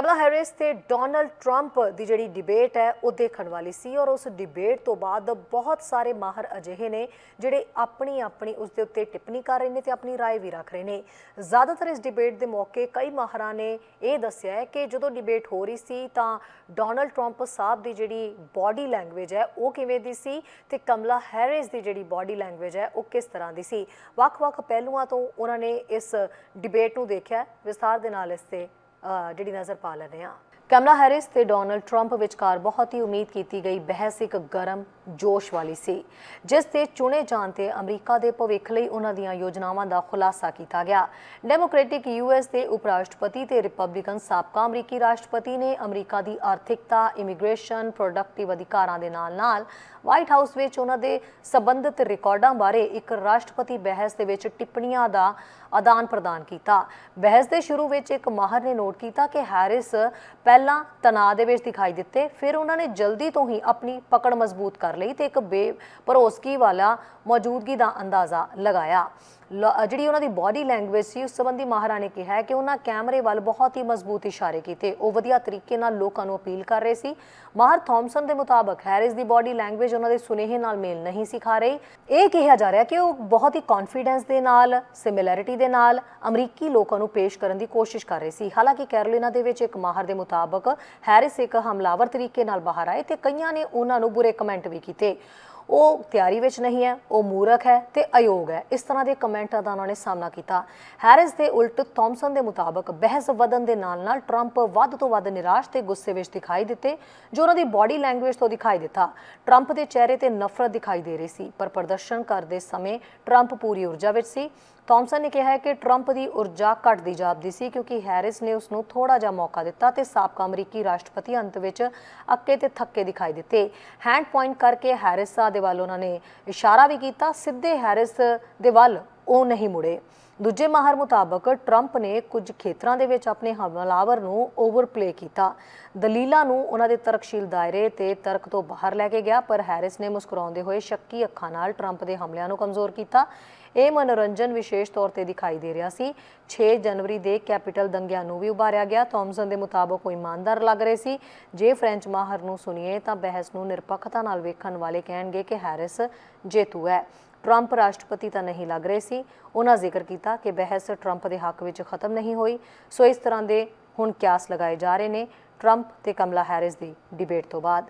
ਕੈਮਲਾ Harris ਤੇ Donald Trump ਦੀ ਜਿਹੜੀ ਡਿਬੇਟ ਹੈ ਉਹ ਦੇਖਣ ਵਾਲੀ ਸੀ ਔਰ ਉਸ ਡਿਬੇਟ ਤੋਂ ਬਾਅਦ ਬਹੁਤ ਸਾਰੇ ਮਾਹਰ ਅਜਿਹੇ ਨੇ ਜਿਹੜੇ ਆਪਣੀ ਆਪਣੀ ਉਸ ਦੇ ਉੱਤੇ ਟਿੱਪਣੀ ਕਰ ਰਹੇ ਨੇ ਤੇ ਆਪਣੀ رائے ਵੀ ਰੱਖ ਰਹੇ ਨੇ ਜ਼ਿਆਦਾਤਰ ਇਸ ਡਿਬੇਟ ਦੇ ਮੌਕੇ ਕਈ ਮਾਹਰਾਂ ਨੇ ਇਹ ਦੱਸਿਆ ਹੈ ਕਿ ਜਦੋਂ ਡਿਬੇਟ ਹੋ ਰਹੀ ਸੀ ਤਾਂ ਡੋਨਲਡ ਟਰੰਪ ਸਾਹਿਬ ਦੀ ਜਿਹੜੀ ਬਾਡੀ ਲੈਂਗੁਏਜ ਹੈ ਉਹ ਕਿਵੇਂ ਦੀ ਸੀ ਤੇ ਕਮਲਾ ਹੈਰਿਸ ਦੀ ਜਿਹੜੀ ਬਾਡੀ ਲੈਂਗੁਏਜ ਹੈ ਉਹ ਕਿਸ ਤਰ੍ਹਾਂ ਦੀ ਸੀ ਵੱਖ-ਵੱਖ ਪਹਿਲੂਆਂ ਤੋਂ ਉਹਨਾਂ ਨੇ ਇਸ ਡਿਬੇਟ ਨੂੰ ਦੇਖਿਆ ਵਿਸਥਾਰ ਦੇ ਨਾਲ ਇਸ ਤੇ ਅ, ਜਿਹੜੀ ਨਜ਼ਰ ਪਾ ਲੈਂਦੇ ਹਾਂ। ਕਮਲਾ ਹੈਰਿਸ ਤੇ ਡੋਨਲਡ ਟਰੰਪ ਵਿਚਕਾਰ ਬਹੁਤ ਹੀ ਉਮੀਦ ਕੀਤੀ ਗਈ ਬਹਿਸ ਇੱਕ ਗਰਮ ਜੋਸ਼ ਵਾਲੀ ਸੀ, ਜਿਸ ਤੇ ਚੁਣੇ ਜਾਣ ਤੇ ਅਮਰੀਕਾ ਦੇ ਭਵਿੱਖ ਲਈ ਉਹਨਾਂ ਦੀਆਂ ਯੋਜਨਾਵਾਂ ਦਾ ਖੁਲਾਸਾ ਕੀਤਾ ਗਿਆ। ਡੈਮੋਕ੍ਰੈਟਿਕ ਯੂਐਸ ਦੇ ਉਪ ਰਾਸ਼ਟਰਪਤੀ ਤੇ ਰਿਪਬਲਿਕਨ ਸਾਬਕਾ ਅਮਰੀਕੀ ਰਾਸ਼ਟਰਪਤੀ ਨੇ ਅਮਰੀਕਾ ਦੀ ਆਰਥਿਕਤਾ, ਇਮੀਗ੍ਰੇਸ਼ਨ, ਪ੍ਰੋਡਕਟਿਵ ਅਧਿਕਾਰਾਂ ਦੇ ਨਾਲ-ਨਾਲ ਵਾਈਟ ਹਾਊਸ ਵਿੱਚ ਉਹਨਾਂ ਦੇ ਸਬੰਧਿਤ ਰਿਕਾਰਡਾਂ ਬਾਰੇ ਇੱਕ ਰਾਸ਼ਟਰਪਤੀ ਬਹਿਸ ਦੇ ਵਿੱਚ ਟਿੱਪਣੀਆਂ ਦਾ ਆਦਾਨ ਪ੍ਰਦਾਨ ਕੀਤਾ। ਬਹਿਸ ਦੇ ਸ਼ੁਰੂ ਵਿੱਚ ਇੱਕ ਮਾਹਰ ਨੇ ਨੋਟ ਕੀਤਾ ਕਿ ਹੈਰਿਸ ਪਹਿਲਾਂ ਪਹਿਲਾਂ ਤਣਾਅ ਦੇ ਵਿੱਚ ਦਿਖਾਈ ਦਿੱਤੇ, ਫਿਰ ਉਹਨਾਂ ਨੇ ਜਲਦੀ ਤੋਂ ਹੀ ਆਪਣੀ ਪਕੜ ਮਜ਼ਬੂਤ ਕਰ ਲਈ ਤੇ ਇੱਕ ਬੇਭਰੋਸਗੀ ਵਾਲਾ ਮੌਜੂਦਗੀ ਦਾ ਅੰਦਾਜ਼ਾ ਲਗਾਇਆ। ਜਿਹੜੀ ਉਹਨਾਂ ਦੀ ਬਾਡੀ ਲੈਂਗੁਏਜ ਸੀ, ਉਸ ਸੰਬੰਧੀ ਮਾਹਰਾਂ ਨੇ ਕਿਹਾ ਹੈ ਕਿ ਉਹਨਾਂ ਕੈਮਰੇ ਵੱਲ ਬਹੁਤ ਹੀ ਮਜ਼ਬੂਤ ਇਸ਼ਾਰੇ ਕੀਤੇ। ਉਹ ਵਧੀਆ ਤਰੀਕੇ ਨਾਲ ਲੋਕਾਂ ਨੂੰ ਅਪੀਲ ਕਰ ਰਹੇ ਸੀ। ਮਾਹਰ ਥੌਮਸਨ ਦੇ ਮੁਤਾਬਕ ਹੈਰਿਸ ਦੀ ਬਾਡੀ ਲੈਂਗੁਏਜ ਉਹਨਾਂ ਦੇ ਸੁਨੇਹੇ ਨਾਲ ਮੇਲ ਨਹੀਂ ਸਿਖਾ ਰਹੀ। ਇਹ ਕਿਹਾ ਜਾ ਰਿਹਾ ਕਿ ਉਹ ਬਹੁਤ ਹੀ ਕੌਨਫੀਡੈਂਸ ਦੇ ਨਾਲ ਸਿਮਿਲੈਰਿਟੀ ਦੇ ਨਾਲ ਅਮਰੀਕੀ ਲੋਕਾਂ ਨੂੰ ਪੇਸ਼ ਕਰਨ ਦੀ ਕੋਸ਼ਿਸ਼ ਕਰ ਰਹੇ ਸੀ। ਹਾਲਾਂਕਿ ਕੈਰੋਲੀਨਾ ਦੇ ਵਿੱਚ ਇੱਕ ਮਾਹਰ ਦੇ ਮੁਤਾਬਕ ਹੈਰਿਸ ਇੱਕ ਹਮਲਾਵਰ ਤਰੀਕੇ ਨਾਲ ਬਾਹਰ ਆਏ ਤੇ ਕਈਆਂ ਨੇ ਉਹਨਾਂ ਨੂੰ ਬੁਰੇ ਕਮੈਂਟ ਵੀ ਕੀਤੇ। ਉਹ ਤਿਆਰੀ ਵਿੱਚ ਨਹੀਂ ਹੈ, ਉਹ ਮੂਰਖ ਹੈ ਤੇ ਅਯੋਗ ਹੈ। ਇਸ ਤਰ੍ਹਾਂ ਦੇ ਕਮੈਂਟਾਂ ਦਾ ਉਹਨਾਂ ਨੇ ਸਾਹਮਣਾ ਕੀਤਾ। ਹੈਰਿਸ ਦੇ ਉਲਟ ਥੌਮਸਨ ਦੇ ਮੁਤਾਬਕ ਬਹਿਸ ਵਧਣ ਦੇ ਨਾਲ-ਨਾਲ ਟਰੰਪ ਵੱਧ ਤੋਂ ਵੱਧ ਨਿਰਾਸ਼ ਤੇ ਗੁੱਸੇ ਵਿੱਚ ਦਿਖਾਈ ਦਿੱਤੇ, ਜੋ ਉਹਨਾਂ ਦੀ ਬਾਡੀ ਲੈਂਗੁਏਜ ਤੋਂ ਦਿਖਾਈ ਦਿੱਤਾ। ਟਰੰਪ ਦੇ ਚਿਹਰੇ ਤੇ ਨਫ਼ਰਤ ਦਿਖਾਈ ਦੇ ਰਹੀ ਸੀ, ਪਰ ਪ੍ਰਦਰਸ਼ਨ ਕਰਦੇ ਸਮੇਂ ਟਰੰਪ ਪੂਰੀ ਊਰਜਾ ਵਿੱਚ ਸੀ। ਥੌਮਸਨ ਨੇ ਕਿਹਾ ਹੈ ਕਿ ਟਰੰਪ ਦੀ ਊਰਜਾ ਘਟਦੀ ਜਾਪਦੀ ਸੀ ਕਿਉਂਕਿ ਹੈਰਿਸ ਨੇ ਉਸ ਨੂੰ ਥੋੜਾ ਜਿਹਾ ਮੌਕਾ ਦਿੱਤਾ ਤੇ ਸਾਬਕਾ ਅਮਰੀਕੀ ਰਾਸ਼ਟਰਪਤੀ ਅੰਤ ਵਿੱਚ ਅੱਕੇ ਤੇ ਥੱਕੇ ਦਿਖਾਈ ਦਿੱਤੇ। ਹੈਂਡ ਪੁਆਇੰਟ ਕਰਕੇ ਹੈਰਿਸ ਦੇ ਵੱਲ ਉਹਨਾਂ ਨੇ ਇਸ਼ਾਰਾ ਵੀ ਕੀਤਾ, ਸਿੱਧੇ ਹੈਰਿਸ ਦੇ ਵੱਲ ਉਹ ਨਹੀਂ ਮੁੜੇ। ਦੂਜੇ ਮਾਹਰ ਮੁਤਾਬਕ ਟਰੰਪ ਨੇ ਕੁਝ ਖੇਤਰਾਂ ਦੇ ਵਿੱਚ ਆਪਣੇ ਹਮਲਾਵਰ ਨੂੰ ਓਵਰਪਲੇ ਕੀਤਾ। ਦਲੀਲਾਂ ਨੂੰ ਉਹਨਾਂ ਦੇ ਤਰਕਸ਼ੀਲ ਦਾਇਰੇ ਤੇ ਤਰਕ ਤੋਂ ਬਾਹਰ ਲੈ ਕੇ ਗਿਆ, ਪਰ ਹੈਰਿਸ ਨੇ ਮੁਸਕਰਾਉਂਦੇ ਹੋਏ ਸ਼ੱਕੀ ਅੱਖਾਂ ਨਾਲ ਟਰੰਪ ਦੇ ਹਮਲਿਆਂ ਨੂੰ ਕਮਜ਼ੋਰ ਕੀਤਾ। ਇਹ ਮਨੋਰੰਜਨ ਵਿਸ਼ੇਸ਼ ਤੌਰ ਤੇ ਦਿਖਾਈ ਦੇ ਰਿਹਾ ਸੀ। 6 ਜਨਵਰੀ ਦੇ ਕੈਪੀਟਲ ਦੰਗਿਆਂ ਨੂੰ ਵੀ ਉਭਾਰਿਆ ਗਿਆ। ਥੌਮਸਨ ਦੇ ਮੁਤਾਬਕ ਉਹ ਇਮਾਨਦਾਰ ਲੱਗ ਰਹੇ ਸੀ। ਜੇ ਫ੍ਰੈਂਚ ਮਾਹਰ ਨੂੰ ਸੁਣੀਏ ਤਾਂ ਬਹਿਸ ਨੂੰ ਨਿਰਪੱਖਤਾ ਨਾਲ ਵੇਖਣ ਵਾਲੇ ਕਹਿਣਗੇ ਕਿ ਹੈਰਿਸ ਜੇਤੂ ਹੈ। ਟਰੰਪ ਰਾਸ਼ਟਰਪਤੀ ਤਾਂ ਨਹੀਂ ਲੱਗ ਰਹੇ ਸੀ। ਉਹਨਾਂ ਜ਼ਿਕਰ ਕੀਤਾ ਕਿ ਬਹਿਸ ਟਰੰਪ ਦੇ ਹੱਕ ਵਿੱਚ ਖਤਮ ਨਹੀਂ ਹੋਈ। ਸੋ ਇਸ ਤਰ੍ਹਾਂ ਦੇ ਹੁਣ ਕਿਆਸ ਲਗਾਏ ਜਾ ਰਹੇ ਨੇ ਟਰੰਪ ਤੇ ਕਮਲਾ ਹੈਰਿਸ ਦੀ ਡਿਬੇਟ ਤੋਂ ਬਾਅਦ।